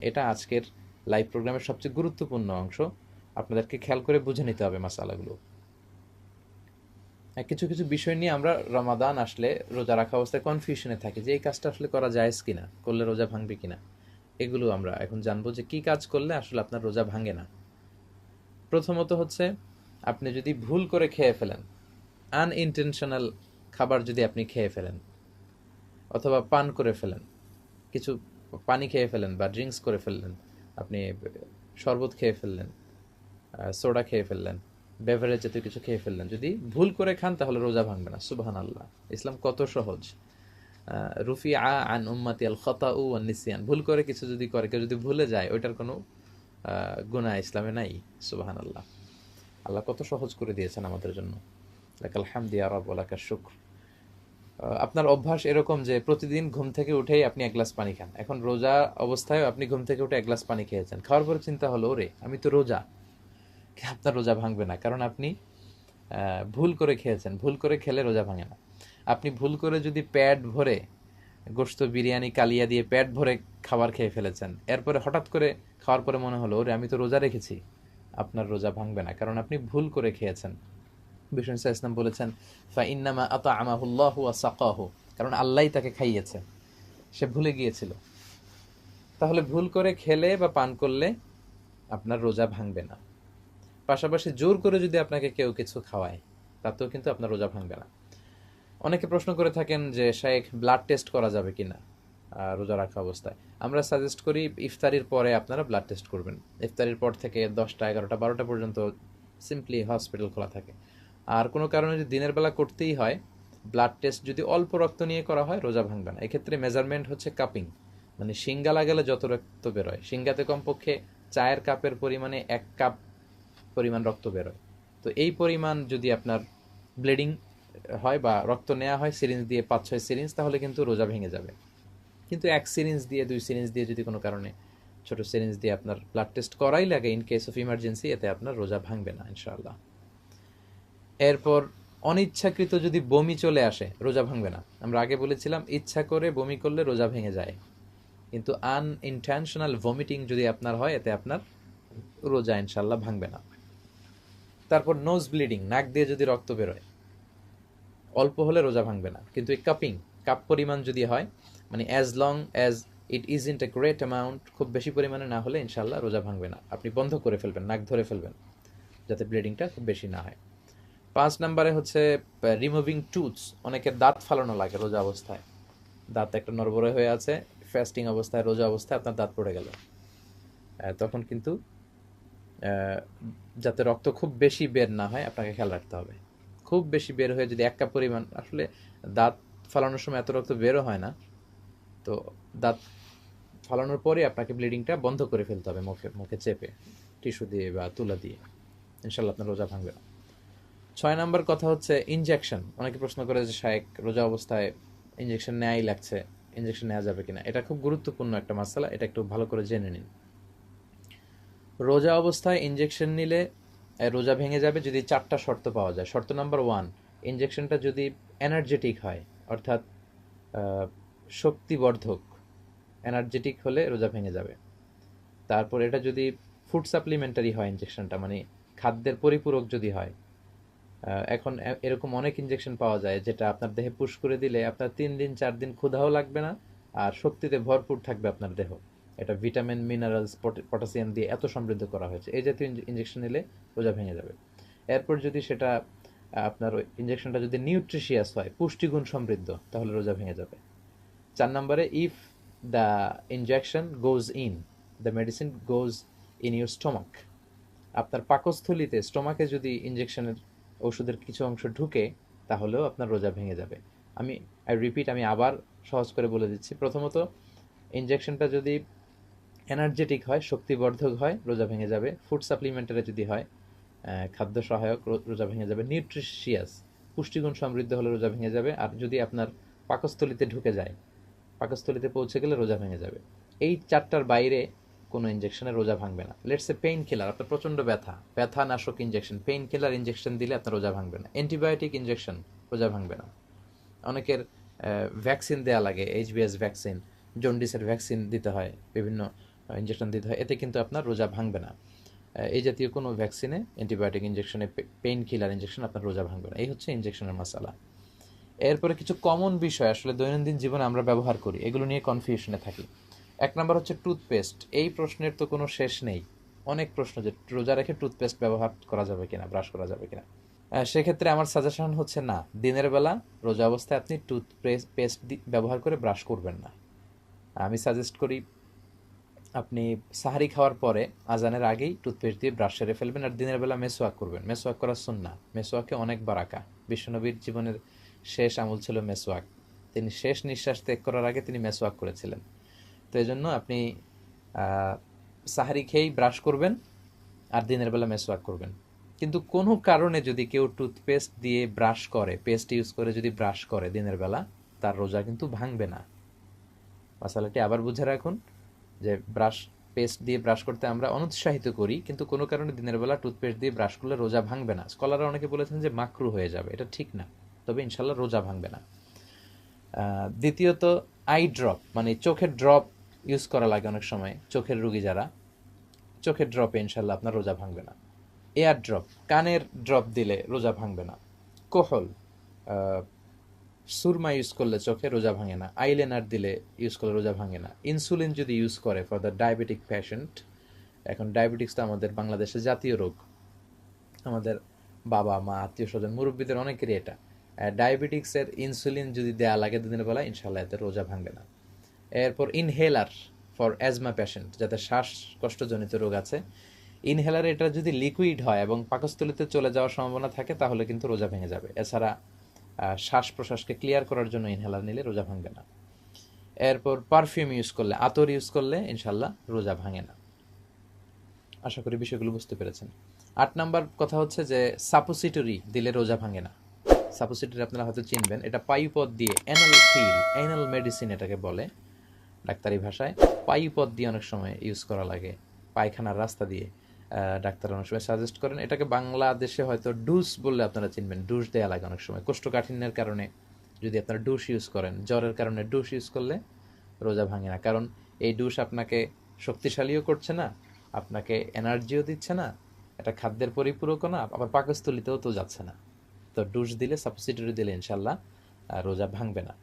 এটা আজকের লাইভ প্রোগ্রামের সবচেয়ে গুরুত্বপূর্ণ অংশ। আপনাদেরকে খেয়াল করে বুঝে নিতে হবে মাসালাগুলো। হ্যাঁ, কিছু কিছু বিষয় নিয়ে আমরা রমাদান আসলে রোজা রাখা অবস্থায় কনফিউশনে থাকি যে এই কাজটা আসলে করা যায় কিনা করলে রোজা ভাঙবে কিনা। এগুলো আমরা এখন জানব যে কি কাজ করলে আসলে আপনার রোজা ভাঙে না। প্রথমত হচ্ছে আপনি যদি ভুল করে খেয়ে ফেলেন আনইনটেনশনাল খাবার যদি আপনি খেয়ে ফেলেন অথবা পান করে ফেলেন কিছু পানি খেয়ে ফেলেন বা ড্রিঙ্কস করে ফেললেন, আপনি শরবত খেয়ে ফেললেন সোডা খেয়ে ফেললেন বেভারেজ জাতীয় কিছু খেয়ে ফেললেন, যদি ভুল করে খান তাহলে রোজা ভাঙবে না সুবাহান আল্লাহ ইসলাম কত সহজ। রুফি আ আন উম্মাতি আল খতা উ নিসিয়ান। ভুল করে কিছু যদি করে, কেউ যদি ভুলে যায়, ওইটার কোনো গুণা ইসলামে নাই সুবাহান আল্লাহ আল্লাহ কত সহজ করে দিয়েছেন আমাদের জন্য। লাকাল হামদি আরব ওলাকা শুক্র। আপনার অভ্যাস এরকম যে প্রতিদিন ঘুম থেকে উঠেই আপনি এক গ্লাস পানি খান। এখন রোজা অবস্থায় আপনি ঘুম থেকে উঠে এক গ্লাস পানি খেয়েছেন খাওয়ার পরে চিন্তা হলো, ওরে, আমি তো রোজা। আপনার রোজা ভাঙবে না? কারণ আপনি ভুল করে খেয়েছেন। ভুল করে খেলে রোজা ভাঙে না। আপনি ভুল করে যদি প্যাড ভরে গোস্ত বিরিয়ানি, কালিয়া দিয়ে প্যাড ভরে খাবার খেয়ে ফেলেছেন, এরপরে হঠাৎ করে খাওয়ার পরে মনে হলো, ওরে, আমি তো রোজা রেখেছি। আপনার রোজা ভাঙবে না। কারণ আপনি ভুল করে খেয়েছেন। বিষ্ণু ইসা ইসলাম বলেছেন ফা ইন্নামা আতা আমাহুল্লাহ সাকাহু। কারণ আল্লাহই তাকে খাইয়েছে সে ভুলে গিয়েছিল। তাহলে ভুল করে খেলে বা পান করলে আপনার রোজা ভাঙবে না। পাশাপাশি জোর করে যদি আপনাকে কেউ কিছু খাওয়ায় তাতেও কিন্তু আপনার রোজা ভাঙবে না। অনেকে প্রশ্ন করে থাকেন যে শায়েখ ব্লাড টেস্ট করা যাবে কিনা? আহ, রোজা রাখা অবস্থায়। আমরা সাজেস্ট করি ইফতারির পরে আপনারা ব্লাড টেস্ট করবেন। ইফতারির পর থেকে দশটা এগারোটা বারোটা পর্যন্ত সিম্পলি হসপিটাল খোলা থাকে। আর কোনো কারণে যদি দিনের বেলা করতেই হয় ব্লাড টেস্ট যদি অল্প রক্ত নিয়ে করা হয়, রোজা ভাঙবে না। এক্ষেত্রে মেজারমেন্ট হচ্ছে কাপিং মানে সিঙ্গা লাগালে যত রক্ত বেরোয়। সিঙ্গাতে কমপক্ষে চায়ের কাপের পরিমাণে এক কাপ পরিমাণ রক্ত বেরোয়। তো এই পরিমাণ যদি আপনার ব্লিডিং হয় বা রক্ত নেওয়া হয় সিরিঞ্জ দিয়ে পাঁচ ছয় সিরিঞ্জ তাহলে কিন্তু রোজা ভেঙে যাবে। কিন্তু এক সিরিঞ্জ দিয়ে, দুই সিরিঞ্জ দিয়ে যদি কোনো কারণে ছোট সিরিঞ্জ দিয়ে আপনার ব্লাড টেস্ট করাই লাগে ইন কেস অফ ইমার্জেন্সি এতে আপনার রোজা ভাঙবে না, ইনশাআল্লাহ। এরপর অনিচ্ছাকৃত যদি বমি চলে আসে, রোজা ভাঙবে না। আমরা আগে বলেছিলাম, ইচ্ছা করে বমি করলে রোজা ভেঙে যায়। কিন্তু আনইনটেনশনাল ভমিটিং যদি আপনার হয়, এতে আপনার রোজা ইনশাল্লাহ ভাঙবে না। তারপর নোজ ব্লিডিং নাক দিয়ে যদি রক্ত বেরোয়, অল্প হলে রোজা ভাঙবে না। কিন্তু এই কাপিং কাপ পরিমাণ যদি হয় মানে as long as it is in a great amount খুব বেশি পরিমাণে না হলে ইনশাল্লাহ রোজা ভাঙবে না। আপনি বন্ধ করে ফেলবেন, নাক ধরে ফেলবেন, যাতে ব্লিডিংটা খুব বেশি না হয়। পাঁচ নাম্বারে হচ্ছে রিমুভিং টুথস অনেকের দাঁত ফালানো লাগে রোজা অবস্থায়। দাঁত একটা নরবরে হয়ে আছে ফ্যাস্টিং অবস্থায়, রোজা অবস্থায় আপনার দাঁত পড়ে গেল। তখন কিন্তু যাতে রক্ত খুব বেশি বের না হয়, আপনাকে খেয়াল রাখতে হবে। খুব বেশি বের হয়ে যদি এক কাপ পরিমাণ, আসলে দাঁত ফালানোর সময় এত রক্ত বেরও হয় না, তো দাঁত ফালানোর পরে আপনাকে ব্লিডিংটা বন্ধ করে ফেলতে হবে মুখে মুখে চেপে, টিস্যু দিয়ে বা তুলা দিয়ে। ইনশাল্লাহ আপনার রোজা ভাঙবে না। ছয় নম্বর কথা হচ্ছে ইনজেকশন অনেকে প্রশ্ন করে যে, শায়েক, রোজা অবস্থায় ইনজেকশন নেয়াই লাগছে ইনজেকশন নেওয়া যাবে কিনা? এটা খুব গুরুত্বপূর্ণ একটা মশলা এটা একটু ভালো করে জেনে নিন। রোজা অবস্থায় ইনজেকশন নিলে রোজা ভেঙে যাবে যদি চারটা শর্ত পাওয়া যায়। শর্ত নাম্বার ওয়ান ইনজেকশনটা যদি এনার্জেটিক হয়, অর্থাৎ শক্তিবর্ধক এনার্জেটিক হলে রোজা ভেঙে যাবে। তারপর এটা যদি ফুড সাপ্লিমেন্টারি হয় ইনজেকশনটা মানে খাদ্যের পরিপূরক যদি হয় এখন এরকম অনেক ইনজেকশন পাওয়া যায় যেটা আপনার দেহে পুশ করে দিলে আপনার তিন দিন, চার দিন ক্ষুধাও লাগবে না আর শক্তিতে ভরপুর থাকবে আপনার দেহ। এটা ভিটামিন মিনারেলস পটাশিয়াম দিয়ে এত সমৃদ্ধ করা হয়েছে। এই জাতীয় ইনজেকশন নিলে রোজা ভেঙে যাবে। এরপর যদি সেটা আপনার ইনজেকশনটা যদি নিউট্রিশিয়াস হয়, পুষ্টিগুণ সমৃদ্ধ, তাহলে রোজা ভেঙে যাবে। চার নম্বরে if the injection goes in the medicine goes in your stomach আপনার পাকস্থলিতে স্টমাকে যদি ইনজেকশনের ওষুধের কিছু অংশ ঢুকে তাহলেও আপনার রোজা ভেঙে যাবে। আমি আই রিপিট আমি আবার সহজ করে বলে দিচ্ছি। প্রথমত ইনজেকশনটা যদি এনার্জেটিক হয়, শক্তিবর্ধক হয়, রোজা ভেঙে যাবে। ফুড সাপ্লিমেন্টারে যদি হয় খাদ্য সহায়ক রোজা ভেঙে যাবে। নিউট্রিশিয়াস পুষ্টিগুণ সমৃদ্ধ হলে রোজা ভেঙে যাবে। আর যদি আপনার পাকস্থলিতে ঢুকে যায়, পাকস্থলিতে পৌঁছে গেলে রোজা ভেঙে যাবে। এই চারটার বাইরে কোনো ইনজেকশনে রোজা ভাঙবে না। লেটস পেইন কিলার আপনার প্রচণ্ড ব্যথা। ব্যথা নাশক ইনজেকশন পেইন কিলার ইনজেকশন দিলে আপনার রোজা ভাঙবে না। অ্যান্টিবায়োটিক ইনজেকশন রোজা ভাঙবে না। অনেকের ভ্যাকসিন দেওয়া লাগে এইচবিএস ভ্যাকসিন জন্ডিসের ভ্যাকসিন দিতে হয়, বিভিন্ন ইঞ্জেকশন দিতে হয়, এতে কিন্তু আপনার রোজা ভাঙবে না। এই জাতীয় কোনো ভ্যাকসিনে অ্যান্টিবায়োটিক ইঞ্জেকশনে পেইন কিলার ইঞ্জেকশন আপনার রোজা ভাঙবে না। এই হচ্ছে ইঞ্জেকশনের মশালা এরপরে কিছু কমন বিষয়, আসলে দৈনন্দিন জীবনে আমরা ব্যবহার করি, এগুলো নিয়ে কনফিউশনে থাকি। এক নম্বর হচ্ছে টুথপেস্ট। এই প্রশ্নের তো কোনো শেষ নেই। অনেক প্রশ্ন যে রোজা রেখে টুথপেস্ট ব্যবহার করা যাবে কিনা, ব্রাশ করা যাবে কিনা। সেক্ষেত্রে আমার সাজেশন হচ্ছে না। দিনের বেলা রোজা অবস্থায় আপনি টুথপেস্ট পেস্ট ব্যবহার করে ব্রাশ করবেন না। আমি সাজেস্ট করি আপনি সাহারি খাওয়ার পরে আজানের আগেই টুথপেস্ট দিয়ে ব্রাশ সেরে ফেলবেন আর দিনের বেলা মেসোয়াক করবেন। মেসোয়াক করা সুন্না মেসোয়াকে অনেক বারাকা। বিশ্বনবীর জীবনের শেষ আমল ছিল মেসোয়াক। তিনি শেষ নিঃশ্বাস ত্যাগ করার আগে তিনি মেসোয়াক করেছিলেন। তো এই জন্য আপনি সাহারি খেয়েই ব্রাশ করবেন আর দিনের বেলা মেসোয়াক করবেন। কিন্তু কোনো কারণে যদি কেউ টুথপেস্ট দিয়ে ব্রাশ করে পেস্ট ইউজ করে যদি ব্রাশ করে দিনের বেলা, তার রোজা কিন্তু ভাঙবে না। মশালাটি আবার বুঝে রাখুন যে ব্রাশ পেস্ট দিয়ে ব্রাশ করতে আমরা অনুৎসাহিত করি, কিন্তু কোনো কারণে দিনের বেলা টুথপেস্ট দিয়ে ব্রাশ করলে রোজা ভাঙবে না। স্কলাররা অনেকে বলেছেন যে মাকরু হয়ে যাবে, এটা ঠিক না। তবে ইনশাল্লাহ রোজা ভাঙবে না। দ্বিতীয়ত আই ড্রপ মানে চোখের ড্রপ ইউজ করা লাগে অনেক সময়, চোখের রুগী যারা। চোখের ড্রপে ইনশাল্লাহ আপনার রোজা ভাঙবে না। এয়ার ড্রপ কানের ড্রপ দিলে রোজা ভাঙবে না। কোহল সুরমা ইউজ করলে চোখে রোজা ভাঙে না। আইলেনার দিলে ইউজ করলে রোজা ভাঙে না। ইনসুলিন যদি ইউজ করে ফর দ্য ডায়াবেটিক পেশেন্ট এখন ডায়াবেটিক্স তো আমাদের বাংলাদেশে জাতীয় রোগ। আমাদের বাবা, মা, আত্মীয় স্বজন, মুরব্বীদের অনেকেরই এটা। ডায়াবেটিক্সের ইনসুলিন যদি দেয়া লাগে দুদিনের বেলা ইনশাল্লাহ এতে রোজা ভাঙবে না। এরপর ইনহেলার ফর অ্যাজমা পেশেন্ট যাদের শ্বাসকষ্টজনিত রোগ আছে। ইনহেলার এটা যদি লিকুইড হয় এবং পাকস্থলিতে চলে যাওয়ার সম্ভাবনা থাকে, তাহলে কিন্তু রোজা ভেঙে যাবে। এছাড়া শ্বাস প্রশ্বাসকে ক্লিয়ার করার জন্য ইনহেলার নিলে রোজা ভাঙবে না। এরপর পারফিউম ইউজ করলে, আতর ইউজ করলে ইনশাল্লাহ রোজা ভাঙে না। আশা করি বিষয়গুলো বুঝতে পেরেছেন। আট নাম্বার কথা হচ্ছে যে সাপোসিটরি দিলে রোজা ভাঙে না। সাপোসিটরি আপনারা হয়তো চিনবেন। এটা পায়ুপথ দিয়ে অ্যানাল ফিল অ্যানাল মেডিসিন এটাকে বলে। ডাক্তারি ভাষায়। পায়ুপথ দিয়ে অনেক সময় ইউজ করা লাগে। পায়খানার রাস্তা দিয়ে ডাক্তার অনেক সময় সাজেস্ট করেন। এটাকে বাংলাদেশে হয়তো ডুস বললে আপনারা চিনবেন। ডুস দেয়া লাগে অনেক সময়। কোষ্ঠকাঠিন্যের কারণে যদি আপনারা ডুস ইউজ করেন, জ্বরের কারণে ডুস ইউজ করলে রোজা ভাঙে না। কারণ এই ডুস আপনাকে শক্তিশালীও করছে না, আপনাকে এনার্জিও দিচ্ছে না, এটা খাদ্যের পরিপূরকও না, আবার পাকস্থলিতেও তো যাচ্ছে না। তো ডুস দিলে সাবসিডিরি দিলে ইনশাল্লাহ রোজা ভাঙবে না।